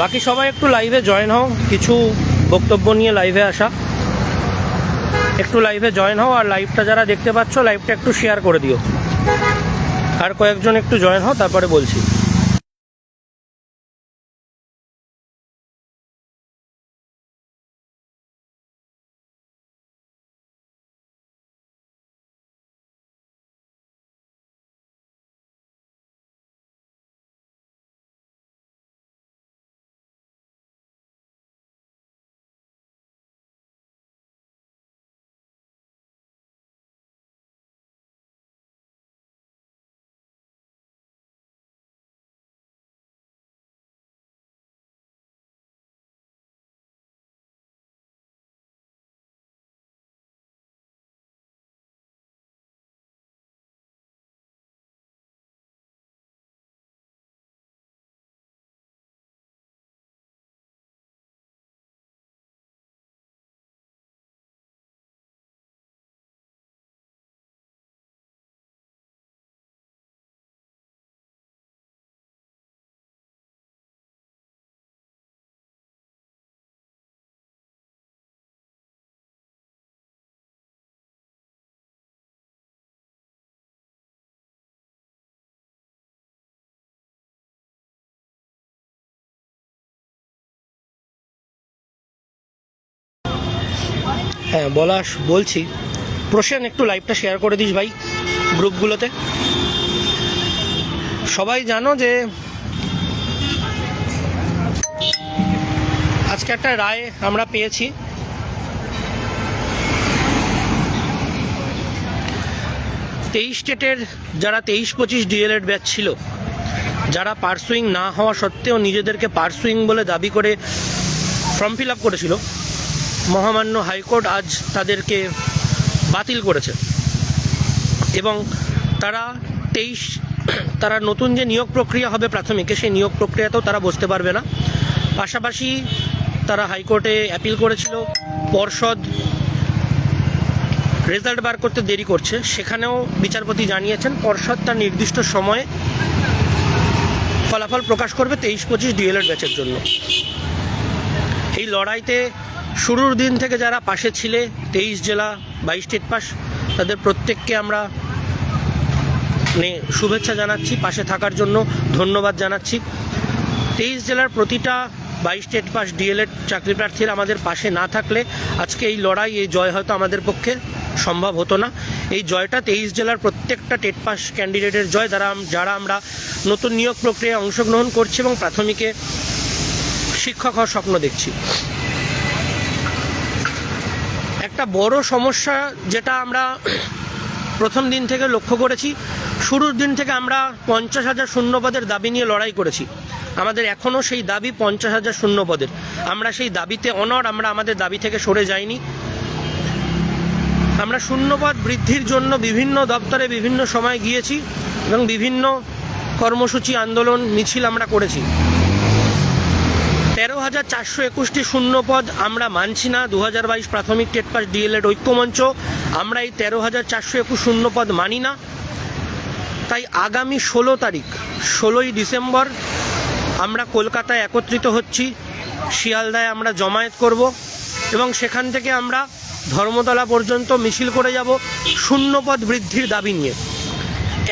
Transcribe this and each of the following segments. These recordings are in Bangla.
বাকি সবাই একটু লাইভে জয়েন হও, কিছু বক্তব্য নিয়ে লাইভে আসা। একটু লাইভে জয়েন হও, আর লাইভটা যারা দেখতে পাচ্ছ লাইভটা একটু শেয়ার করে দিও। আর কয়েকজন একটু জয়েন হও, তারপরে বলছি। হ্যাঁ বলা বলছি। প্রসেন, একটু লাইভটা শেয়ার করে দিস ভাই, গ্রুপগুলোতে। সবাই জানো যে, আজকে একটা রায় আমরা পেয়েছি। তেইশ স্টেটের যারা তেইশ পঁচিশ ডিএলএড ব্যাচ ছিল, যারা পার্সুইং না হওয়া সত্ত্বেও নিজেদেরকে পার্সুইং বলে দাবি করে ফর্ম ফিল আপ করেছিল মহামান্য হাইকোর্ট আজ তাদেরকে বাতিল করেছে। এবং তারা তেইশ, তারা নতুন যে নিয়োগ প্রক্রিয়া হবে প্রাথমিকে, সেই নিয়োগ প্রক্রিয়াতেও তারা বসতে পারবে না। পাশাপাশি তারা হাইকোর্টে অ্যাপিল করেছিল, পর্ষদ রেজাল্ট বার করতে দেরি করছে। সেখানেও বিচারপতি জানিয়েছেন, পর্ষদ তার নির্দিষ্ট সময়ে ফলাফল প্রকাশ করবে তেইশ পঁচিশ ডিএলএড ব্যাচের জন্য। এই লড়াইতে শুরুর দিন থেকে যারা পাশে ছিলে, তেইশ জেলা, বাইশ স্টেট পাস তাদের প্রত্যেককে আমরা শুভেচ্ছা জানাচ্ছি, পাশে থাকার জন্য ধন্যবাদ জানাচ্ছি। তেইশ জেলার প্রতিটা বাইশ স্টেট পাস ডিএলএড চাকরি প্রার্থীরা আমাদের পাশে না থাকলে আজকে এই লড়াই, এই জয় হয়তো আমাদের পক্ষে সম্ভব হতো না। এই জয়টা তেইশ জেলার প্রত্যেকটা টেট পাস ক্যান্ডিডেটের জয়, যারা যারা আমরা নতুন নিয়োগ প্রক্রিয়ায় অংশগ্রহণ করছি এবং প্রাথমিকে শিক্ষক হওয়ার স্বপ্ন দেখছি। একটা বড় সমস্যা যেটা আমরা প্রথম দিন থেকে লক্ষ্য করেছি। শুরুর দিন থেকে আমরা পঞ্চাশ হাজার শূন্যপদের দাবি নিয়ে লড়াই করেছি। আমাদের এখনও সেই দাবি পঞ্চাশ হাজার শূন্যপদের। আমরা সেই দাবিতে অনর আমরা আমাদের দাবি থেকে সরে যাইনি। আমরা শূন্যপদ বৃদ্ধির জন্য বিভিন্ন দপ্তরে বিভিন্ন সময় গিয়েছি এবং বিভিন্ন কর্মসূচি, আন্দোলন, মিছিল আমরা করেছি। তেরো হাজার চারশো একুশটি শূন্যপদ আমরা মানছি না। দু হাজার বাইশ প্রাথমিক টেট পাস ডিএলএড ঐক্যমঞ্চ, আমরা এই তেরো হাজার চারশো একুশ শূন্যপদ মানি না। তাই আগামী ষোলো তারিখ, ষোলোই ডিসেম্বর আমরা কলকাতায় একত্রিত হচ্ছি। শিয়ালদায় আমরা জমায়েত করব এবং সেখান থেকে আমরা ধর্মতলা পর্যন্ত মিছিল করে যাব শূন্যপদ বৃদ্ধির দাবি নিয়ে।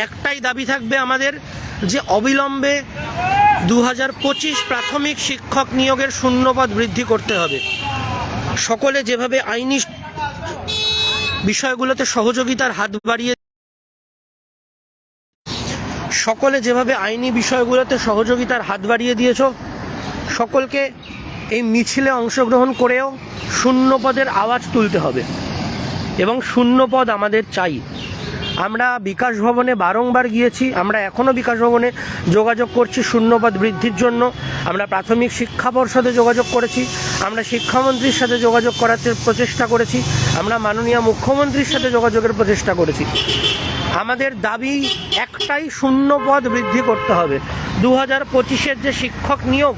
একটাই দাবি থাকবে আমাদের যে অবিলম্বে দু হাজার পঁচিশ প্রাথমিক শিক্ষক নিয়োগের শূন্যপদ বৃদ্ধি করতে হবে। সকলে যেভাবে আইনি বিষয়গুলোতে সহযোগিতার হাত বাড়িয়ে সকলে যেভাবে আইনি বিষয়গুলোতে সহযোগিতার হাত বাড়িয়ে দিয়েছ, সকলকে এই মিছিলে অংশগ্রহণ করেও শূন্যপদের আওয়াজ তুলতে হবে। এবং শূন্যপদ আমাদের চাই। আমরা বিকাশ ভবনে বারংবার গিয়েছি, আমরা এখনও বিকাশ ভবনে যোগাযোগ করছি শূন্যপদ বৃদ্ধির জন্য। আমরা প্রাথমিক শিক্ষা পর্ষদে যোগাযোগ করেছি, আমরা শিক্ষামন্ত্রীর সাথে যোগাযোগ করার প্রচেষ্টা করেছি, আমরা মাননীয় মুখ্যমন্ত্রীর সাথে যোগাযোগের প্রচেষ্টা করেছি। আমাদের দাবি একটাই শূন্য পদ বৃদ্ধি করতে হবে। দু হাজার পঁচিশের যে শিক্ষক নিয়োগ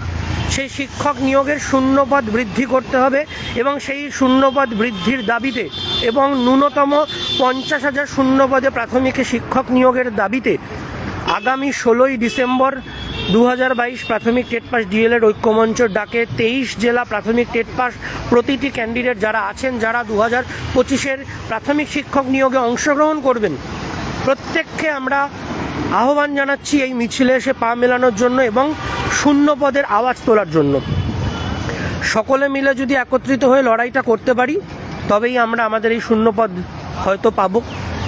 সেই শিক্ষক নিয়োগের শূন্যপদ বৃদ্ধি করতে হবে এবং সেই শূন্যপদ বৃদ্ধির দাবিতে এবং ন্যূনতম পঞ্চাশ হাজার শূন্যপদে প্রাথমিকে শিক্ষক নিয়োগের দাবিতে আগামী ষোলোই ডিসেম্বর দু হাজার বাইশ প্রাথমিক টেট পাস ডিএলএড ঐক্যমঞ্চ ডাকে তেইশ জেলা প্রাথমিক টেট পাস প্রতিটি ক্যান্ডিডেট যারা আছেন, যারা দু হাজার পঁচিশের প্রাথমিক শিক্ষক নিয়োগে অংশগ্রহণ করবেন, প্রত্যেককে আমরা আহ্বান জানাচ্ছি এই মিছিলে এসে পা মেলানোর জন্য এবং শূন্য পদের আওয়াজ তোলার জন্য। সকলে মিলে যদি একত্রিত হয়ে লড়াইটা করতে পারি, তবেই আমরা আমাদের এই শূন্যপদ হয়তো পাব।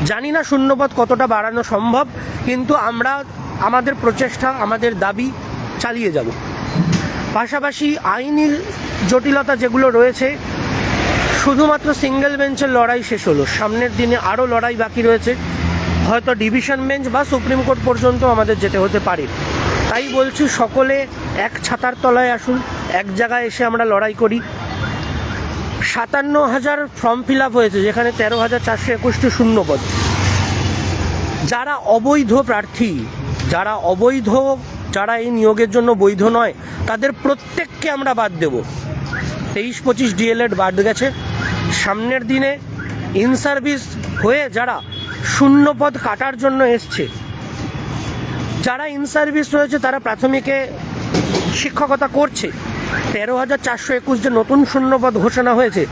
জানি না শূন্যপদ কতটা বাড়ানো সম্ভব, কিন্তু আমরা আমাদের প্রচেষ্টা, আমাদের দাবি চালিয়ে যাব। পাশাপাশি আইনি জটিলতা যেগুলো রয়েছে, শুধুমাত্র সিঙ্গেল বেঞ্চের লড়াই শেষ হলো। সামনের দিনে আরও লড়াই বাকি রয়েছে। হয়তো ডিভিশন বেঞ্চ বা সুপ্রিম কোর্ট পর্যন্ত আমাদের যেতে হতে পারে। তাই বলছি সকলে এক ছাতার তলায় আসুন। এক জায়গায় এসে আমরা লড়াই করি। সাতান্ন হাজার ফর্ম ফিল আপ হয়েছে, যেখানে তেরো হাজার চারশো একুশটি শূন্যপদ যারা অবৈধ প্রার্থী, যারা অবৈধ, যারা এই নিয়োগের জন্য বৈধ নয়, তাদের প্রত্যেককে আমরা বাদ দেব। তেইশ পঁচিশ ডিএলএড বাদ গেছে। সামনের দিনে ইন সার্ভিস হয়ে যারা শূন্য পদ কাটার জন্য এসছে যারা ইন সার্ভিস রয়েছে, তারা প্রাথমিকে শিক্ষকতা করছে। তেরো হাজার চারশো একুশ যে নতুন শূন্যপদ ঘোষণা হয়েছে,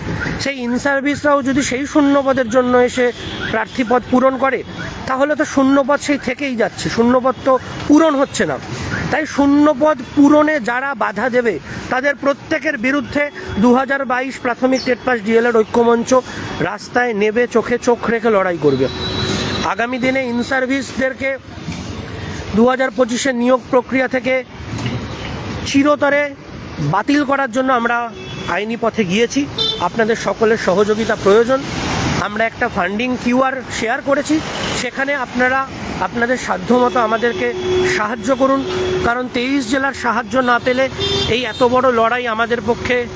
সেই ইন সার্ভিসরাও যদি সেই শূন্যপদের জন্য এসে প্রার্থীপদ পূরণ করে, তাহলে তো শূন্যপদ সেই থেকেই যাচ্ছে। শূন্যপদ তো পূরণ হচ্ছে না। তাই শূন্যপদ পূরণে যারা বাধা দেবে, তাদের প্রত্যেকের বিরুদ্ধে দু বাইশ প্রাথমিক টেট পাস ডিএলএড ঐক্যমঞ্চ রাস্তায় নেবে, চোখে চোখ রেখে লড়াই করবে। আগামী দিনে ইন সার্ভিসদেরকে দু হাজার পঁচিশের নিয়োগ প্রক্রিয়া থেকে চিরতরে বাতিল করার জন্য আমরা আইনি পথে গিয়েছি। আপনাদের সকলের সহযোগিতা প্রয়োজন। আমরা একটা ফান্ডিং কিউআর শেয়ার করেছি। সেখানে আপনারা আপনাদের সাধ্যমতো আমাদেরকে সাহায্য করুন। কারণ তেইশ জেলার সাহায্য না পেলে এই এত বড় লড়াই আমাদের পক্ষে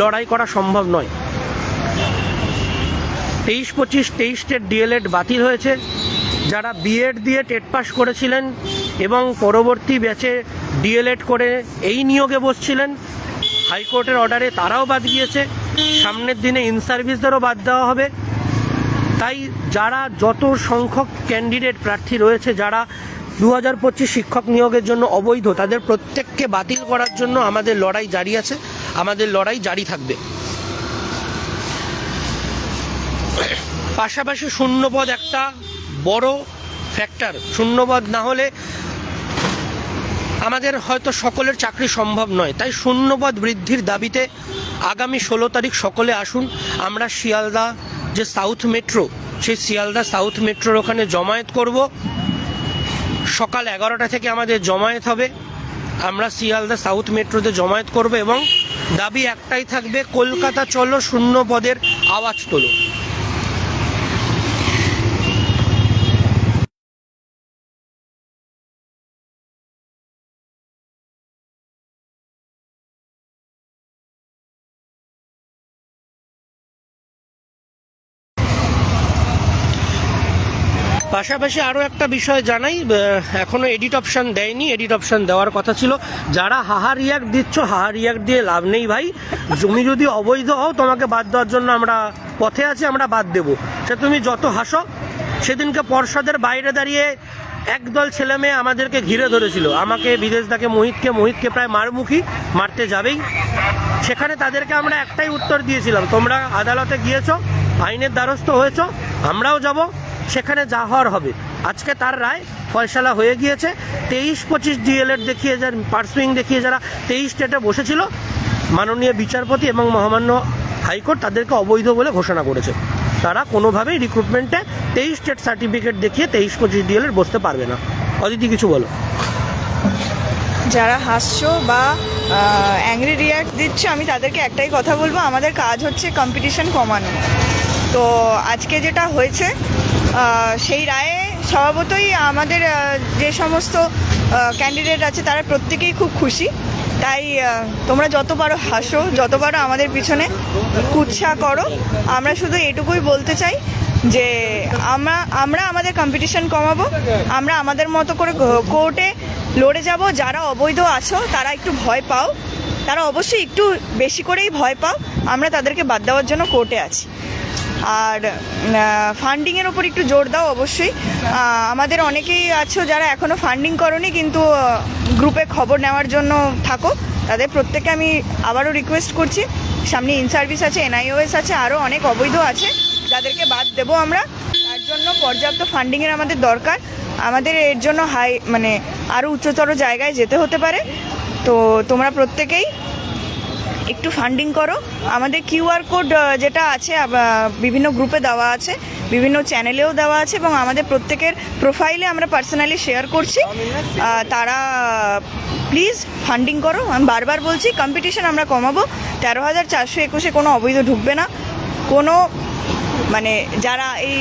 লড়াই করা সম্ভব নয়। তেইশ পঁচিশ, তেইশ টেট ডিএলএড বাতিল হয়েছে। যারা বিএড দিয়ে টেট পাস করেছিলেন এবং পরবর্তী ব্যাচে ডিএলএড করে এই নিয়োগে বসছিলেন, হাইকোর্টের অর্ডারে তারাও বাদ গিয়েছে, সামনের দিনে ইন সার্ভিসদেরও বাদ দেওয়া হবে। তাই যারা যত সংখ্যক ক্যান্ডিডেট প্রার্থী রয়েছে, যারা দু হাজার পঁচিশ শিক্ষক নিয়োগের জন্য অবৈধ, তাদের প্রত্যেককে বাতিল করার জন্য আমাদের লড়াই জারি আছে, আমাদের লড়াই জারি থাকবে। পাশাপাশি শূন্যপদ একটা বড় ফ্যাক্টর শূন্যপদ না হলে আমাদের হয়তো সকলের চাকরি সম্ভব নয়। তাই শূন্যপদ বৃদ্ধির দাবিতে আগামী ষোলো তারিখ সকলে আসুন। আমরা শিয়ালদা যে সাউথ মেট্রো সেই শিয়ালদা সাউথ মেট্রোর ওখানে জমায়েত করব। সকাল এগারোটা থেকে আমাদের জমায়েত হবে। আমরা শিয়ালদা সাউথ মেট্রোতে জমায়েত করব এবং দাবি একটাই থাকবে, কলকাতা চলো শূন্য পদের আওয়াজ তোলো। পাশাপাশি আরও একটা বিষয় জানাই এখনও এডিট অপশান দেয়নি। এডিট অপশান দেওয়ার কথা ছিল, যারা হাহা রিয়াক্ট দিচ্ছ, হাহা রিয়াক্ট দিয়ে লাভ নেই ভাই। তুমি যদি অবৈধ হও, তোমাকে বাদ দেওয়ার জন্য আমরা পথে আছি, আমরা বাদ দেব। সে তুমি যত হাসো, সেদিনকে পর্ষদের বাইরে দাঁড়িয়ে একদল ছেলে মেয়ে আমাদেরকে ঘিরে ধরেছিল। আমাকে বিদেশ বিদেশদাকে মোহিতকে মোহিতকে প্রায় মারমুখী মারতে যাবেই। সেখানে তাদেরকে আমরা একটাই উত্তর দিয়েছিলাম, তোমরা আদালতে গিয়েছো, আইনের দ্বারস্থ হয়েছ, আমরাও যাব। সেখানে যা হওয়ার হবে। আজকে তার রায় ফয়সালা হয়ে গিয়েছে। তেইশ পঁচিশ ডিএলএড দেখিয়ে যার পার্সুইং দেখিয়ে যারা তেইশ স্টেটে বসেছিল, মাননীয় বিচারপতি এবং মহামান্য হাইকোর্ট তাদেরকে অবৈধ বলে ঘোষণা করেছে। তারা কোনোভাবেই রিক্রুটমেন্টে তেইশ স্টেট সার্টিফিকেট দেখিয়ে তেইশ পঁচিশ ডিএলএড বসতে পারবে না। অদিতি, কিছু বলো। যারা হাসছো বা অ্যাংরি রিয়াক্ট দিচ্ছে, আমি তাদেরকে একটাই কথা বলব। আমাদের কাজ হচ্ছে কম্পিটিশন কমানো। তো আজকে যেটা হয়েছে সেই রায়ে স্বভাবতই আমাদের যে সমস্ত ক্যান্ডিডেট আছে তারা প্রত্যেকেই খুব খুশি। তাই তোমরা যত পারো হাসো, যত পারো আমাদের পিছনে কুৎসা করো। আমরা শুধু এটুকুই বলতে চাই যে আমরা আমরা আমাদের কম্পিটিশন কমাবো, আমরা আমাদের মতো করে কোর্টে লড়ে যাব। যারা অবৈধ আছো, তারা একটু ভয় পাও। তারা অবশ্যই একটু বেশি করেই ভয় পাও। আমরা তাদেরকে বাদ দেওয়ার জন্য কোর্টে আছি। আর ফান্ডিংয়ের ওপর একটু জোর দাও অবশ্যই। আমাদের অনেকেই আছো যারা এখনও ফান্ডিং করনি, কিন্তু গ্রুপে খবর নেওয়ার জন্য থাকো। তাদের প্রত্যেককে আমি আবারও রিকোয়েস্ট করছি। সামনে ইন সার্ভিস আছে এনআইওএস আছে আরও অনেক অবৈধ আছে, যাদেরকে বাদ দেবো আমরা। তার জন্য পর্যাপ্ত ফান্ডিংয়ের আমাদের দরকার। আমাদের এর জন্য হাই মানে আরও উচ্চতর জায়গায় যেতে হতে পারে। তো তোমরা প্রত্যেকেই একটু ফান্ডিং করো। আমাদের কিউআর কোড যেটা আছে বিভিন্ন গ্রুপে দেওয়া আছে, বিভিন্ন চ্যানেলেও দেওয়া আছে এবং আমাদের প্রত্যেকের প্রোফাইলে আমরা পার্সোনালি শেয়ার করছি। তারা প্লিজ ফান্ডিং করো। আমি বারবার বলছি কম্পিটিশন আমরা কমাবো। তেরো হাজার চারশো একুশে কোনো অবৈধ ঢুকবে না। কোনো মানে যারা এই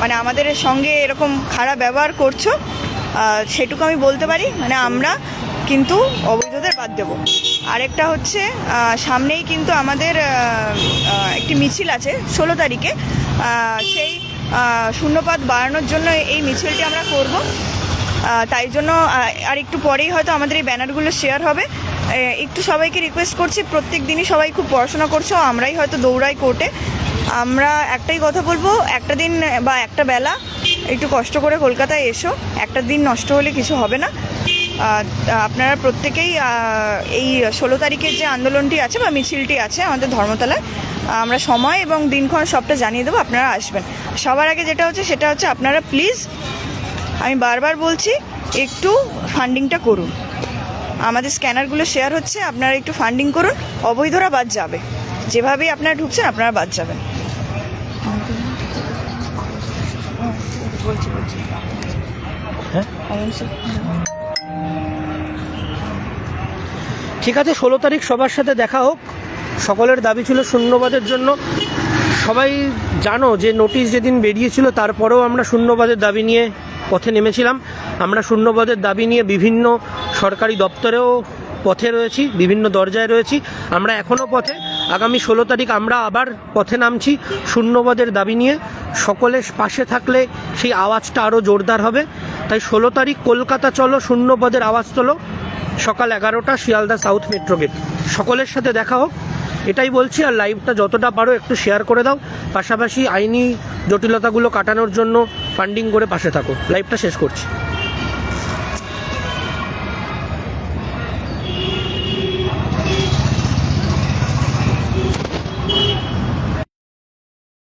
মানে আমাদের সঙ্গে এরকম খারাপ ব্যবহার করছ সেটুকু আমি বলতে পারি। মানে আমরা কিন্তু অবৈধদের বাদ দেবো। আরেকটা হচ্ছে সামনেই কিন্তু আমাদের একটি মিছিল আছে ষোলো তারিখে। সেই শূন্যপাত বাড়ানোর জন্য এই মিছিলটি আমরা করব। তাই জন্য আর একটু পরেই হয়তো আমাদের এই ব্যানারগুলো শেয়ার হবে। একটু সবাইকে রিকোয়েস্ট করছি, প্রত্যেক দিনই সবাই খুব পড়াশোনা করছ, আমরাই হয়তো দৌড়াই কোর্টে। আমরা একটাই কথা বলব, একটা দিন বা একটা বেলা একটু কষ্ট করে কলকাতায় এসো, একটা দিন নষ্ট হলে কিছু হবে না। আপনারা প্রত্যেকেই এই ষোলো তারিখের যে আন্দোলনটি আছে বা মিছিলটি আছে আমাদের ধর্মতলায় আমরা সময় এবং দিনক্ষণ সবটা জানিয়ে দেবো আপনারা আসবেন। সবার আগে যেটা হচ্ছে সেটা হচ্ছে আপনারা প্লিজ আমি বারবার বলছি একটু ফান্ডিংটা করুন। আমাদের স্ক্যানারগুলো শেয়ার হচ্ছে আপনারা একটু ফান্ডিং করুন অবৈধরা বাদ যাবে। যেভাবেই আপনারা ঢুকছেন আপনারা বাদ যাবেন। বলছি বলছি। হ্যাঁ অবশ্যই ঠিক আছে, ষোলো তারিখ সবার সাথে দেখা হোক। সকলের দাবি ছিল শূন্যবাদের জন্য। সবাই জানো যে নোটিশ যেদিন বেরিয়েছিল, তারপরেও আমরা শূন্যবাদের দাবি নিয়ে পথে নেমেছিলাম। আমরা শূন্যবাদের দাবি নিয়ে বিভিন্ন সরকারি দপ্তরেও পথে রয়েছি, বিভিন্ন দরজায় রয়েছি। আমরা এখনও পথে। আগামী ষোলো তারিখ আমরা আবার পথে নামছি শূন্যবাদের দাবি নিয়ে। সকলে পাশে থাকলে সেই আওয়াজটা আরও জোরদার হবে। তাই ষোলো তারিখ কলকাতা চলো শূন্যপদের আওয়াজ তোলো। সকাল এগারোটা শিয়ালদা সাউথ মেট্রো গেট। সকলের সাথে দেখা হোক, এটাই বলছি, আর লাইভটা যতটা পারো একটু শেয়ার করে দাও। পাশাপাশি আইনি জটিলতাগুলো কাটানোর জন্য ফান্ডিং করে পাশে থাকো। লাইভটা শেষ করছি।